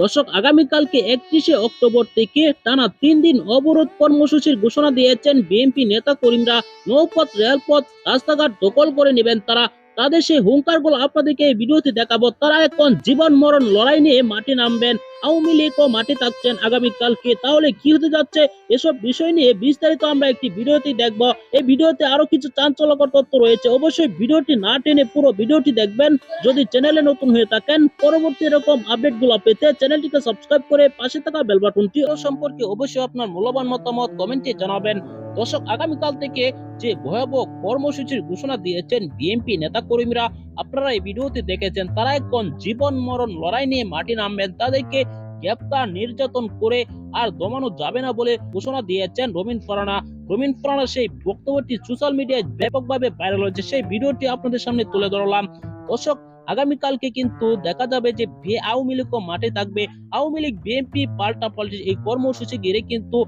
দর্শক, আগামীকালকে একত্রিশে অক্টোবর থেকে টানা তিন দিন অবরোধ কর্মসূচির ঘোষণা দিয়েছেন বিএনপি নেতা কর্মীরা নৌপথ, রেলপথ, রাস্তাঘাট দখল করে নেবেন তারা। তাদের সেই হুঙ্কারগুলো আপনাদেরকে এই ভিডিওতে দেখাবো। তারা এখন জীবন মরণ লড়াই নিয়ে মাঠে নামবেন। আওয়ামী লীগও মাঠে থাকছেন আগামীকালকে তাহলে কি হতে যাচ্ছে? এসব বিষয় নিয়ে বিস্তারিত আমরা একটি ভিডিওতে দেখব। এই ভিডিওতে আরও কিছু চাঞ্চল্যকর তথ্য রয়েছে। অবশ্যই ভিডিওটি না টেনে পুরো ভিডিওটি দেখবেন। যদি চ্যানেলে নতুন হয়ে থাকেন, পরবর্তী এরকম আপডেটগুলো পেতে চ্যানেলটিকে সাবস্ক্রাইব করে পাশে থাকা বেল বাটনটি ও সম্পর্কে অবশ্যই আপনার মূল্যবান মতামত কমেন্টে জানাবেন। দর্শক, আগামীকাল থেকে যে ভয়াবহ কর্মসূচির ঘোষণা দিয়েছেন বিএনপি নেতা কর্মীরা আপনারা এই ভিডিওতে দেখেছেন তারা এখন জীবন মরণ লড়াই নিয়ে মাটি নামবেন। তাদেরকে গ্রেপ্তার, নির্যাতন করে আর দমানো যাবে না বলে ঘোষণা দিয়েছেন রবিন ফরানা। রবিন ফরানা সেই বক্তব্যটি সোশ্যাল মিডিয়ায় ব্যাপকভাবে ভাইরাল হয়েছে। সেই ভিডিওটি আপনাদের সামনে তুলে ধরলাম। দর্শক, আগামীকালকে কিন্তু দেখা যাবে যে আওয়ামী লীগও মাঠে থাকবে। আওয়ামী লীগ বিএনপি পাল্টা পাল্টি এই কর্মসূচি ঘিরে কিন্তু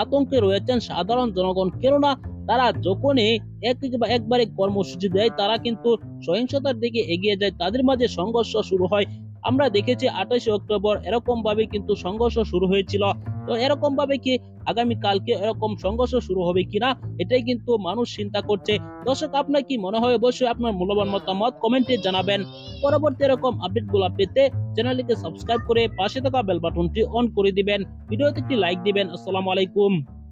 আতঙ্কে রয়েছেন সাধারণ জনগণ। কেননা তারা যখনই একবারে কর্মসূচি দেয়, তারা কিন্তু সহিংসতার দিকে এগিয়ে যায়। তাদের মাঝে সংঘর্ষ শুরু হয়। আমরা দেখেছি আঠাশে অক্টোবর এরকম ভাবে কিন্তু সংঘর্ষ শুরু হয়েছিল। তো এরকম ভাবে কি আগামী কালকে এরকম সংঘর্ষ শুরু হবে কিনা এটাই কিন্তু মানুষ চিন্তা করছে। দর্শক, আপনার কি মনে হয়? অবশ্যই আপনার মূল্যবান মতামত কমেন্টে জানাবেন। পরবর্তী এরকম আপডেটগুলা পেতে চ্যানেলটিকে সাবস্ক্রাইব করে পাশে থাকা বেল বাটনটি অন করে দিবেন। ভিডিওতে একটি লাইক দিবেন। আসসালামু আলাইকুম।